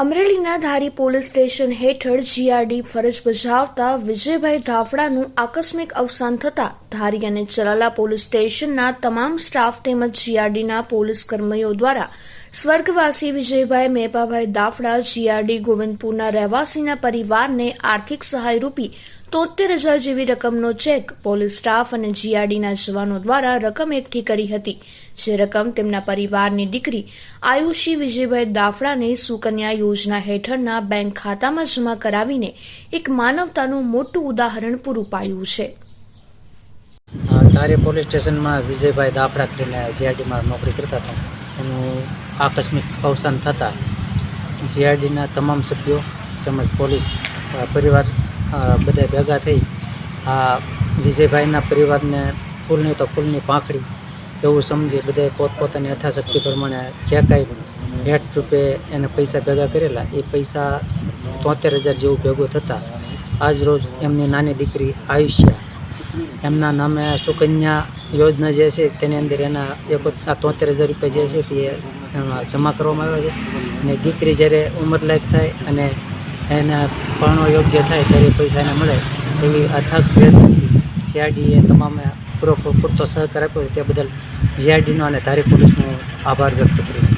અમરેલીના Dhari police station હેઠળ GRD ફરજ બજાવતા વિજયભાઈ ધાફડાનું આકસ્મિક અવસાન થતાં ધારી અને ચલાલા પોલીસ સ્ટેશનના તમામ સ્ટાફ તેમજ જીઆરડીના પોલીસ કર્મીઓ દ્વારા સ્વર્ગવાસી વિજયભાઈ મેપાભાઈ દાફડા જીઆરડી ગોવિંદપુરના રહેવાસીના પરિવારને આર્થિક સહાય રૂપી તોતેર હજાર જેવી રકમનો ચેક પોલીસ સ્ટાફ અને જીઆરડીના જવાનો દ્વારા રકમ એકઠી કરી હતી. જે રકમ તેમના પરિવારની દીકરી આયુષી વિજયભાઈ દાફડાને સુકન્યા યોજના હેઠળના બેંક ખાતામાં જમા કરાવીને એક માનવતાનું મોટું ઉદાહરણ પૂરું પાડ્યું છે. ધારી પોલીસ સ્ટેશનમાં વિજયભાઈ દાફડા કરીને જીઆરડીમાં નોકરી કરતા હતા. એનું આકસ્મિક અવસાન થતાં જીઆરડીના તમામ સભ્યો તેમજ પોલીસ પરિવાર બધા ભેગા થઈ આ વિજયભાઈના પરિવારને ફૂલની તો ફૂલની પાંખડી એવું સમજી બધાએ પોતપોતાની યથાશક્તિ પ્રમાણે જે કાંઈ ભેટ રૂપે એને પૈસા ભેગા કરેલા, એ પૈસા તોતેર હજાર જેવું ભેગું થતાં આજ રોજ એમની નાની દીકરી આયુષ્યા એમના નામે સુકન્યા યોજના જે છે તેની અંદર એના એક આ તોતેર હજાર રૂપિયા જે છે તે જમા કરવામાં આવ્યા છે. અને દીકરી જ્યારે ઉંમરલાયક થાય અને એને પરણો યોગ્ય થાય ત્યારે પૈસા એને મળે એવી અથક પ્રયત્નથી જીઆરડીએ તમામે પૂરો પૂરતો સહકાર આપ્યો તે બદલ જીઆરડીનો અને ધારી પોલીસનો આભાર વ્યક્ત કરું છું.